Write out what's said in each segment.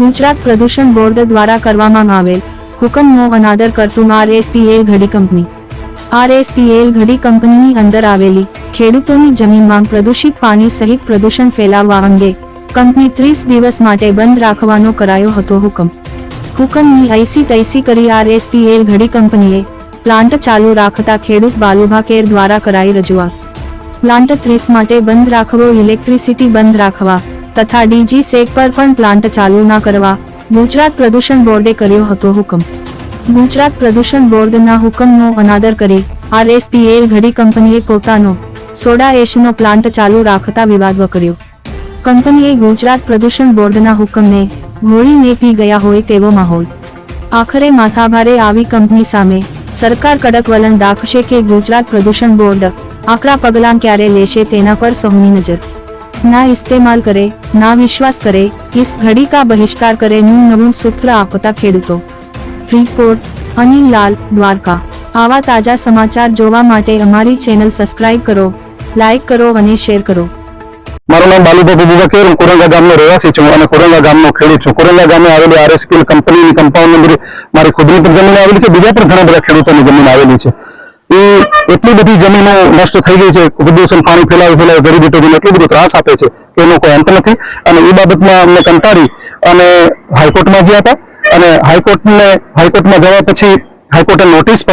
ગુજરાત પ્રદૂષણ બોર્ડ દ્વારા કરવામાં આવેલ હુકમનો અનાદર કરતું RSPL Ghadi company. RSPL Ghadi કંપનીની અંદર આવેલી ખેડૂતોની જમીનમાં પ્રદૂષિત પાણી સહિત પ્રદૂષણ ફેલાવવા અંગે કંપની ત્રીસ દિવસ માટે બંધ રાખવાનો કરાયો હતો હુકમ. હુકમની ઐસી તૈસી કરી આરએસપીએલ ઘડી કંપનીએ પ્લાન્ટ ચાલુ રાખતા ખેડૂત બાલુભા કેર દ્વારા કરાઈ રજૂઆત. પ્લાન્ટ ત્રીસ માટે બંધ રાખવો, ઇલેક્ટ્રિસિટી બંધ રાખવા તથા ડીજી સેક પર પણ પ્લાન્ટ ચાલુ ના કરવા ગુજરાત પ્રદૂષણ બોર્ડે કર્યો હતો હુકમ. ગુજરાત પ્રદૂષણ બોર્ડના હુકમનો અનાદર કરી આરએસપીએલ ઘડી કંપનીએ પોતાનો સોડા એશનો પ્લાન્ટ ચાલુ રાખતા વિવાદ વકર્યો. કંપનીએ ગુજરાત પ્રદૂષણ બોર્ડના હુકમને ઘોળીને પી ગયા હોય તેવો માહોલ. આખરે માથાભારે આવી કંપની સામે સરકાર કડક વલણ દાખશે કે ગુજરાત પ્રદૂષણ બોર્ડ આકરા પગલાં ક્યારે લેશે તેના પર સૌની નજર. ના ઇસ્તેમાલ કરે, ના વિશ્વાસ કરે ઇસ ઘડી કા બહિષ્કાર કરે નું નવું સૂત્ર આપતા ખેડૂતો. રિપોર્ટ અનિલ લાલ, દ્વારકા. આવા તાજા સમાચાર જોવા માટે અમારી ચેનલ સબસ્ક્રાઇબ કરો લાઇક કરો અને શેર કરો. મારું નામ બાલુભાઈ દિવાકેર હું કોરંગા ગામનો રહેવાસી છું. અને કોરંગા ગામનો ખેડૂત છું. કોરંગા ગામે આવેલી આરએસપીએલ કંપનીની કમ્પાઉન્ડ મારી ખુદની પણ જમીન આવેલી છે. બીજા પણ ઘણા બધા ખેડૂતોની જમીન આવેલી છે. એ એટલી બધી જમીનો નષ્ટ થઈ ગઈ છે. પ્રદૂષણ પાણી ફેલાવી ફેલાવી ગરીબી ટોળીને એટલો બધો ત્રાસ આપે છે કે એનો કોઈ અંત નથી. અને એ બાબતમાં અમને કંટાળી અને હાઈકોર્ટમાં ગયા હતા. અને હાઈકોર્ટને, હાઈકોર્ટમાં ગયા પછી હાઈકોર્ટે નોટિસ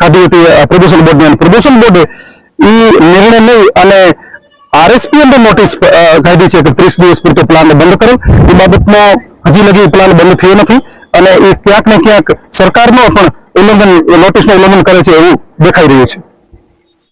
કાઢી હતી પ્રદૂષણ બોર્ડને. પ્રદૂષણ બોર્ડે એ નિર્ણય લઈ અને આરએસપી અંદર નોટિસ કાઢી છે કે ત્રીસ દિવસ પૂરતો પ્લાન બંધ કરો. એ બાબતમાં હજી લગી પ્લાન બંધ થયો નથી. અને એ ક્યાંક ને ક્યાંક સરકારનો પણ ઉલ્લંઘન નોટિસનું ઉલ્લંઘન કરે છે એવું દેખાઈ રહ્યું છે.